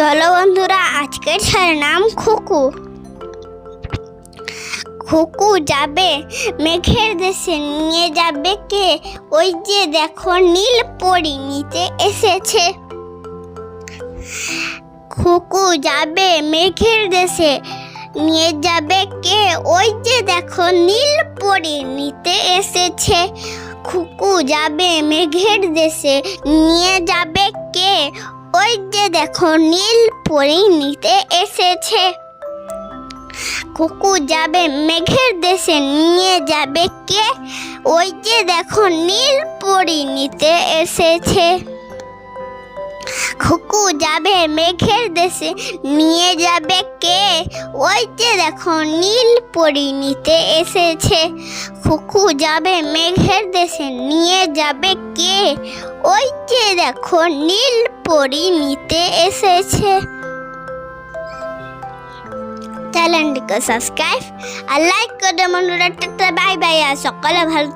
চলো বন্ধুরা, আজকের স্যারের নাম খুকু। খুকু যাবে মেঘের দেশে, নিয়ে যাবে কে? ওই যে দেখো, নীল পরি নিতে এসেছে। খুকু যাবে মেঘের দেশে, নিয়ে যাবে কে? ওই যে দেখো, নীল পরি নিতে এসেছে। খুকু যাবে মেঘের দেশে, নিয়ে যাবে কে? ওই যে দেখো, নীল পরি নিতে এসেছে। কুকু যাবে মেঘের দেশে, নিয়ে যাবে কে? ওই যে দেখো, নীল পরি নিতে এসেছে। খুকু যাবে মেঘের দেশে, নিয়ে যাবে কে? ওই যে দেখো, নীল পরি নিতে এসেছে। খুকু যাবে মেঘের দেশে, নিয়ে যাবে কে? ওই যে দেখো, নীল পরি নিতে এসেছে। চ্যানেলটিকে সাবস্ক্রাইব আর লাইক করে রাখতে বাই বাই আর সকালে ভালো